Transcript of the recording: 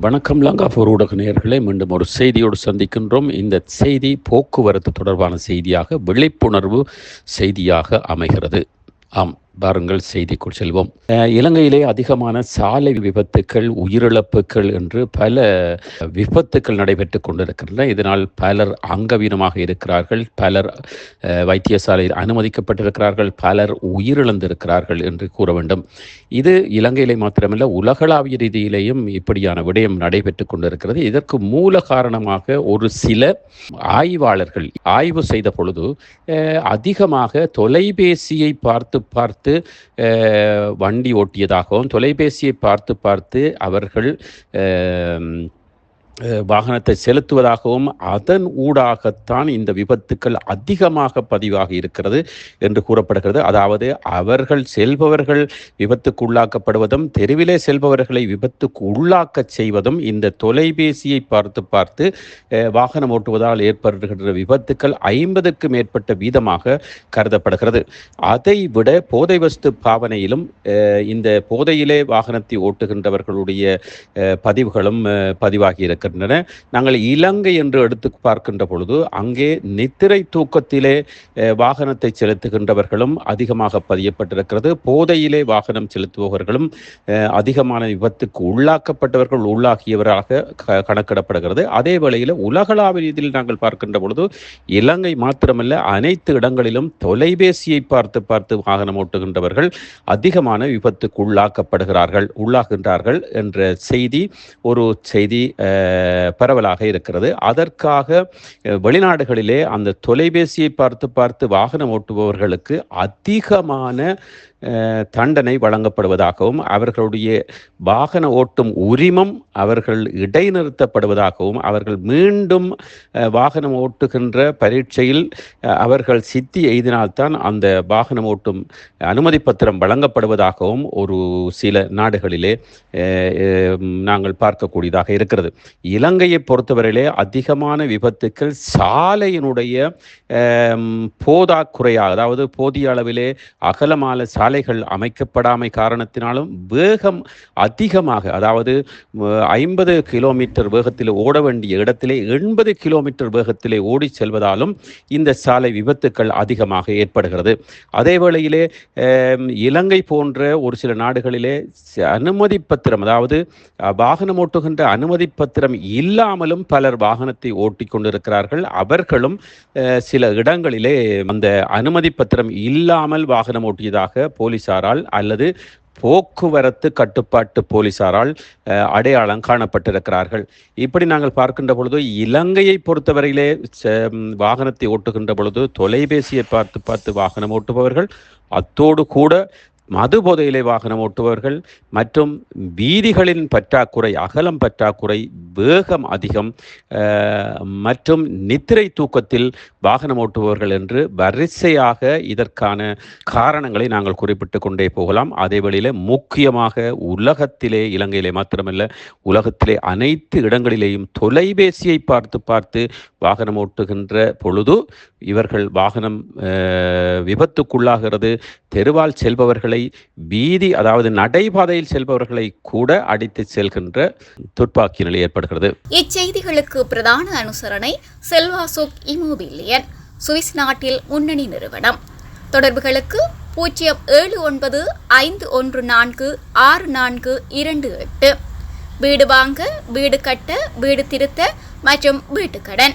வணக்கம் லங்காபூர் ஊடக நேர்களை மீண்டும் ஒரு செய்தியோடு சந்திக்கின்றோம். இந்த செய்தி போக்குவரத்து தொடர்பான செய்தியாக விழிப்புணர்வு செய்தியாக அமைகிறது. ஆம். பாருங்கள் செய்திக்குள் செல்வோம். இலங்கையிலே அதிகமான சாலை விபத்துக்கள் உயிரிழப்புகள் என்று பல விபத்துக்கள் நடைபெற்று கொண்டிருக்கின்றன. இதனால் பலர் அங்கவீனமாக இருக்கிறார்கள் பலர் வைத்தியசாலையில் அனுமதிக்கப்பட்டிருக்கிறார்கள் பலர் உயிரிழந்திருக்கிறார்கள் என்று கூற வேண்டும். இது இலங்கையிலே மாத்திரமல்ல உலகளாவிய ரீதியிலேயும் இப்படியான விடயம் நடைபெற்று கொண்டிருக்கிறது. இதற்கு மூல காரணமாக ஒரு சில ஆய்வாளர்கள் ஆய்வு செய்த பொழுது அதிகமாக தொலைபேசியை பார்த்து பார்த்து பார்த்து வண்டி ஓட்டியதாகவும் தொலைபேசியை பார்த்து பார்த்து அவர்கள் வாகனத்தை செலுத்துவதாகவும் அதன் ஊடாகத்தான் இந்த விபத்துக்கள் அதிகமாக பதிவாகி இருக்கிறது என்று கூறப்படுகிறது. அதாவது அவர்கள் செல்பவர்கள் விபத்துக்கு உள்ளாக்கப்படுவதும் தெருவிலே செல்பவர்களை விபத்துக்கு உள்ளாக்கச் செய்வதும் இந்த தொலைபேசியை பார்த்து பார்த்து வாகனம் ஓட்டுவதால் ஏற்படுகின்ற விபத்துக்கள் ஐம்பதுக்கு மேற்பட்ட வீதமாக கருதப்படுகிறது. அதை விட போதை வஸ்து பாவனையிலும் இந்த போதையிலே வாகனத்தை ஓட்டுகின்றவர்களுடைய பதிவுகளும் பதிவாகி இருக்கிறது. இருக்கின்றன நாங்கள் இலங்கை என்று எடுத்து பார்க்கின்ற பொழுது அங்கே நித்திரை தூக்கத்திலே வாகனத்தை செலுத்துகின்றவர்களும் அதிகமாக பதியப்பட்டிருக்கிறது. போதையிலே வாகனம் செலுத்துபவர்களும் அதிகமான விபத்துக்கு உள்ளாக்கப்பட்டவர்கள் உள்ளாகியவராக க- கணக்கிடப்படுகிறது. அதே வேளையில் உலகளாவிய ரீதியில் நாங்கள் பார்க்கின்ற பொழுது இலங்கை மாத்திரமல்ல அனைத்து இடங்களிலும் தொலைபேசியை பார்த்து பார்த்து வாகனம் ஓட்டுகின்றவர்கள் அதிகமான விபத்துக்கு உள்ளாக்கப்படுகிறார்கள் உள்ளாகின்றார்கள் என்ற செய்தி ஒரு செய்தி பரவலாக இருக்கிறது. அதற்காக வெளிநாடுகளிலே அந்த தொலைபேசியை பார்த்து பார்த்து வாகனம் ஓட்டுபவர்களுக்கு அதிகமான தண்டனை வழங்கப்படுவதாகவும் அவர்களுடைய வாகன ஓட்டும் உரிமம் அவர்கள் இடைநிறுத்தப்படுவதாகவும் அவர்கள் மீண்டும் வாகனம் ஓட்டுகின்ற பரீட்சையில் அவர்கள் சித்தி எய்தினால்தான் அந்த வாகனம் ஓட்டும் அனுமதி பத்திரம் வழங்கப்படுவதாகவும் ஒரு சில நாடுகளிலே நாங்கள் பார்க்கக்கூடியதாக இருக்கிறது. இலங்கையை பொறுத்தவரையிலே அதிகமான விபத்துக்கள் சாலையினுடைய அஹ், போதாக்குறையாக அதாவது போதிய அளவிலே அகலமான சாலை சாலைகள் அமைக்கப்படாமை காரணத்தினாலும் வேகம் அதிகமாக அதாவது ஐம்பது கிலோமீட்டர் வேகத்தில் ஓட வேண்டிய இடத்திலே எண்பது கிலோமீட்டர் வேகத்திலே ஓடி செல்வதாலும் இந்த சாலை விபத்துக்கள் அதிகமாக ஏற்படுகிறது. அதே வேளையிலே இலங்கை போன்ற ஒரு சில நாடுகளிலே அனுமதி பத்திரம் அதாவது வாகனம் ஓட்டுகின்ற அனுமதி பத்திரம் இல்லாமலும் பலர் வாகனத்தை ஓட்டி கொண்டிருக்கிறார்கள். அவர்களும் சில இடங்களிலே அந்த அனுமதி பத்திரம் இல்லாமல் வாகனம் ஓட்டியதாக போலீசாரால் அல்லது போக்குவரத்து கட்டுப்பாட்டு போலீசாரால் அடையாளம் காணப்பட்டிருக்கிறார்கள். இப்படி நாங்கள் பார்க்கின்ற பொழுது இலங்கையை பொறுத்தவரையிலே வாகனத்தை ஓட்டுகின்ற பொழுது தொலைபேசியை பார்த்து பார்த்து வாகனம் ஓட்டுபவர்கள் அத்தோடு கூட மது போதையிலே வாகனம் ஓட்டுபவர்கள் மற்றும் வீதிகளின் பற்றாக்குறை அகலம் பற்றாக்குறை வேகம் அதிகம். மற்றும் நித்திரை தூக்கத்தில் வாகனம் ஓட்டுபவர்கள் என்று வரிசையாக இதற்கான காரணங்களை நாங்கள் குறிப்பிட்டு கொண்டே போகலாம். அதே வழியில் முக்கியமாக உலகத்திலே இலங்கையிலே மாத்திரமல்ல உலகத்திலே அனைத்து இடங்களிலேயும் தொலைபேசியை பார்த்து பார்த்து வாகனம் ஓட்டுகின்ற பொழுது இவர்கள் வாகனம் விபத்துக்குள்ளாகிறது. தெருவால் செல்பவர்களை வீதி அதாவது நடைபாதையில் செல்பவர்களை கூட அடித்து செல்கின்ற துப்பாக்கி நிலை ஏற்படுகிறது. இச்செய்திகளுக்கு பிரதான அனுசரணை செல்வாசோக் இமோபிலியன் சுவிஸ் நாட்டில் முன்னணி நிறுவனம். தொடர்புகளுக்கு பூஜ்ஜியம் ஏழு ஒன்பது ஐந்து ஒன்று நான்கு ஆறு நான்கு இரண்டு எட்டு. வீடு வாங்க வீடு கட்ட வீடு திருத்த மற்றும் வீட்டுக்கடன்.